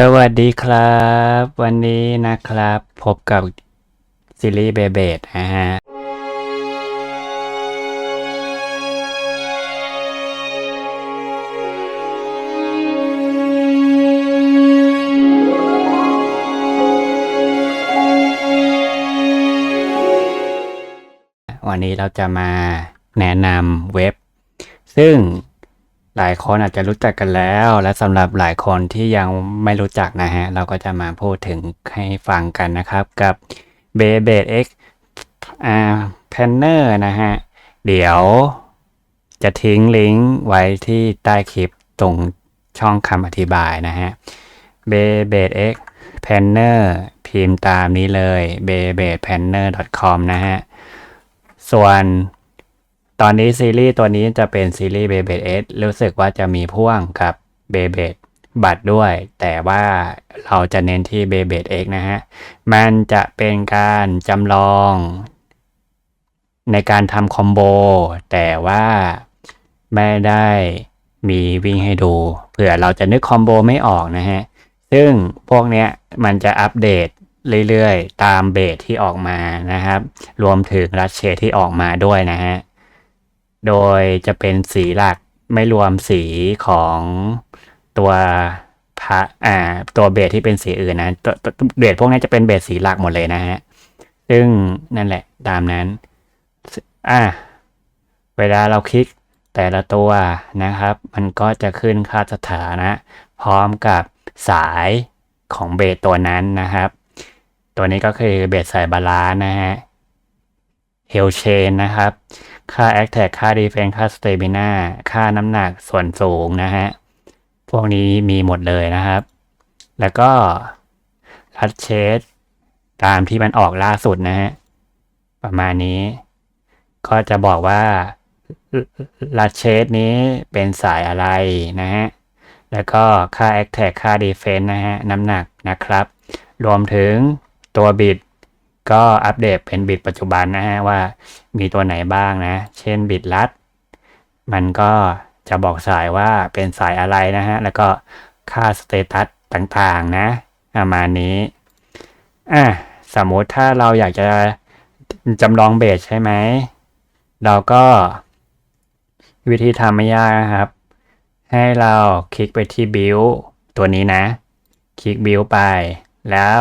สวัสดีครับ วันนี้นะครับ พบกับซีรีส์เบเบดนะฮะวันนี้เราจะมาแนะนำเว็บ ซึ่ง หลายคนอาจจะรู้จักกันแล้ว และสำหรับหลายคนที่ยังไม่รู้จักนะฮะ เราก็จะมาพูดถึงให้ฟังกันนะครับกับ b e b e X อ่า Planner นะฮะ เดี๋ยวจะทิ้งลิงก์ไว้ที่ใต้คลิปตรงช่องคำอธิบายนะฮะ b e b e X Planner พิมพ์ตามนี้เลย b e b e planner com นะฮะ ส่วน ตอนนี้ซีรีส์ตัวนี้จะเป็นซีรีส์ b e b e S รู้สึกว่าจะมีพ่วงกับ b e b e บัตรด้วย แต่ว่าเราจะเน้นที่ b e b e X นะฮะ มันจะเป็นการจำลอง ในการทำคอมโบ แต่ว่าไม่ได้มีวิ่งให้ดูเผื่อเราจะนึกคอมโบไม่ออกนะฮะ ซึ่งพวกเนี้ยมันจะอัปเดตเรื่อยๆ ตามเบสที่ออกมานะครับ รวมถึงรัชเชที่ออกมาด้วยนะฮะ โดยจะเป็นสีหลักไม่รวมสีของตัวพระอ่าตัวเบสที่เป็นสีอื่นนะตัวเบสพวกนี้จะเป็นเบสสีหลักหมดเลยนะฮะซึ่งนั่นแหละตามนั้นอะเวลาเราคลิกแต่ละตัวนะครับ มันก็จะขึ้นค่าสถานะ พร้อมกับสายของเบสตัวนั้นนะครับ ตัวนี้ก็คือเบสสายบาลานนะฮะเฮลเชนนะครับ ค่า a c t แท็กค่า Defense ค่า Stamina ค่าน้ำหนักส่วนสูงนะฮะ พวกนี้มีหมดเลยนะครับ แล้วก็รัดเชสตามที่มันออกล่าสุดนะฮะ ประมาณนี้ ก็จะบอกว่ารัดเชสนี้เป็นสายอะไรนะฮะ แล้วก็ค่า a c t แท็กค่า Defense นะฮะ น้ำหนักนะครับ รวมถึงตัวบิด ก็อัปเดตเป็นบิดปัจจุบันนะฮะว่ามีตัวไหนบ้างนะ เช่นบิดลัด มันก็จะบอกสายว่าเป็นสายอะไรนะฮะ แล้วก็ค่าสเตตัสต่างๆนะประมาณนี้อะสมมติถ้าเราอยากจะจำลองเบสใช่ไหม เราก็วิธีทำไม่ยากนะครับ ให้เราคลิกไปที่ Build ตัวนี้นะ คลิก Build ไปแล้ว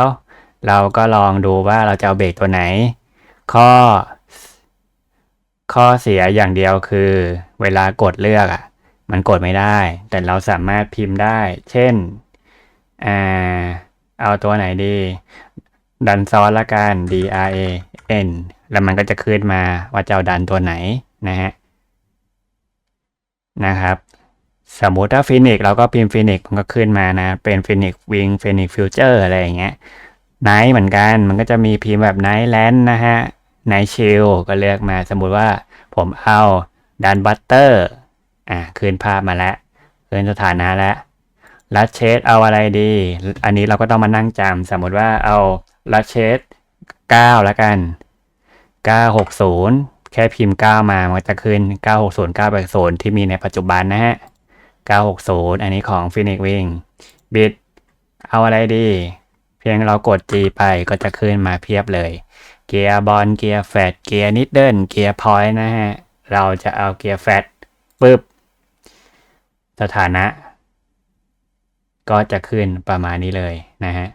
เราก็ลองดูว่าเราจะเอาเบรกตัวไหน ข้อ ข้อเสียอย่างเดียวคือ เวลากดเลือกอะ มันกดไม่ได้ แต่เราสามารถพิมพ์ได้ เช่นอ่าเอาตัวไหนดี ดันซ้อนละกัน D R A N แล้วมันก็จะขึ้นมาว่าจะเอาดันตัวไหนนะฮะนะครับสมมุติถ้าฟินิกเราก็พิมพ์ฟินิกมันก็ขึ้นมานะ เป็นฟินิกวิงฟินิกฟิวเจอร์อะไรอย่างเงี้ย ไนท์เหมือนกัน มันก็จะมีพิมพ์แบบไนท์แลนด์นะฮะไนท์ชิลก็เลือกมาสมมุติว่าผมเอาดันบัตเตอร์อ่าคืนภาพมาแล้วคืนสถานะแล้วลัดเชสเอาอะไรดี อันนี้เราก็ต้องมานั่งจำสมมติว่าเอาลัดเชส9แล้วกัน 960 แค่พิมพ์ 9 มามันจะขึ้น 960 980 ที่มีในปัจจุบันนะฮะ 960 อันนี้ของ Phoenix Wing บิดเอาอะไรดี พียงเรากด G ไปก็จะขึ้นมาเพียบเลย เกียร์บอลเกียร์แฟตเกียร์นิดเดิลเกียร์พอยต์นะฮะ เราจะเอาเกียร์แฟตปึ๊บ สถานะ ก็จะขึ้นประมาณนี้เลยนะฮะ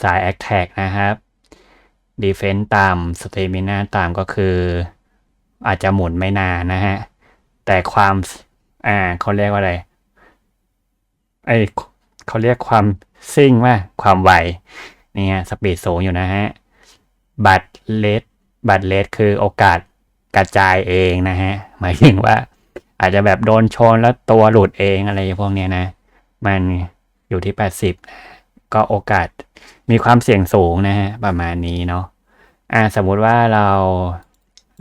สาย a t t a c k นะครับ Defense ต่ำ Stamina ต่ำก็คือ อาจจะหมุนไม่นานนะฮะ แต่ความ อ่าเขาเรียกว่าอะไรไอ เขาเรียกความซิ่งว่าความไวเนี่ยสปีดสูงอยู่นะฮะบัตรเลสบัตรเลสคือโอกาสกระจายเองนะฮะหมายถึงว่า อาจจะแบบโดนชนแล้วตัวหลุดเองอะไรพวกเนี้ยนะ มันอยู่ที่ 80 ก็โอกาสมีความเสี่ยงสูงนะฮะประมาณนี้เนาะอ่าสมมุติว่าเรา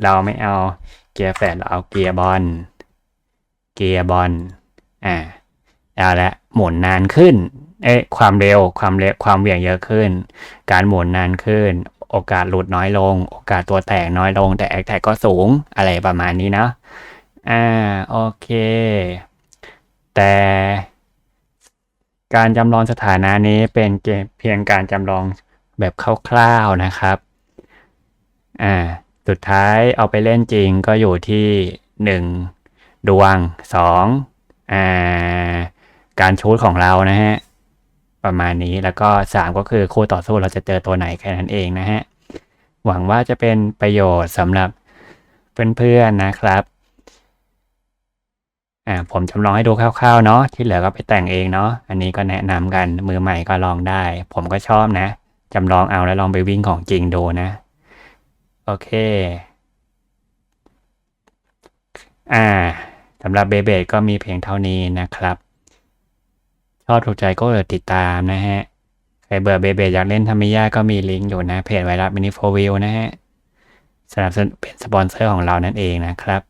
เราไม่เอาเกียร์แฟดเราเอาเกียร์บอลเกียร์บอลอ่า เอาละหมุนนานขึ้น เอ๊ะความเร็วความเร็วความเหวี่ยงเยอะขึ้น การหมุนนานขึ้น โอกาสหลุดน้อยลง โอกาสตัวแตกน้อยลง แต่แอคแท็กก็สูงอะไรประมาณนี้เนาะอ่าโอเค แต่การจำลองสถานะนี้เป็นเกมเพียงการจำลองแบบคร่าวๆนะครับ อ่า สุดท้ายเอาไปเล่นจริงก็อยู่ที่หนึ่งดวงสองอ่า การชูดของเรานะฮะ ประมาณนี้แล้วก็สามก็คือคู่ต่อสู้เราจะเจอตัวไหนแค่นั้นเองนะฮะ หวังว่าจะเป็นประโยชน์สำหรับเพื่อนๆนะครับอ่าผมจำลองให้ดูคร่าวๆเนาะที่เหลือก็ไปแต่งเองเนาะอันนี้ก็แนะนำกันมือใหม่ก็ลองได้ ผมก็ชอบนะจำลองเอาแล้วลองไปวิ่งของจริงดูนะ โอเค อ่าสำหรับเบเบดก็มีเพียงเท่านี้นะครับ ชอบถูกใจก็ติดตามนะฮะ ใครเบื่อเบเบอยากเล่นทำไม่ยากก็มีลิงก์อยู่นะเพจไวรัสมินิโฟวิวนะฮะสนับสนุนเป็นสปอนเซอร์ของเรานั่นเองนะครับ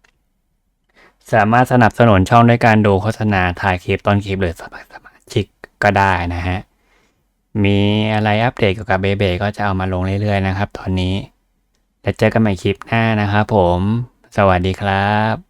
สามารถสนับสนุนช่องด้วยการดูโฆษณาถ่ายคลิปต้นคลิปหรือสมัครสมาชิกก็ได้นะฮะ มีอะไรอัปเดตเกี่ยวกับเบเบก็จะเอามาลงเรื่อยๆนะครับ ตอนนี้ แล้วเจอกันใหม่คลิปหน้านะครับผม สวัสดีครับ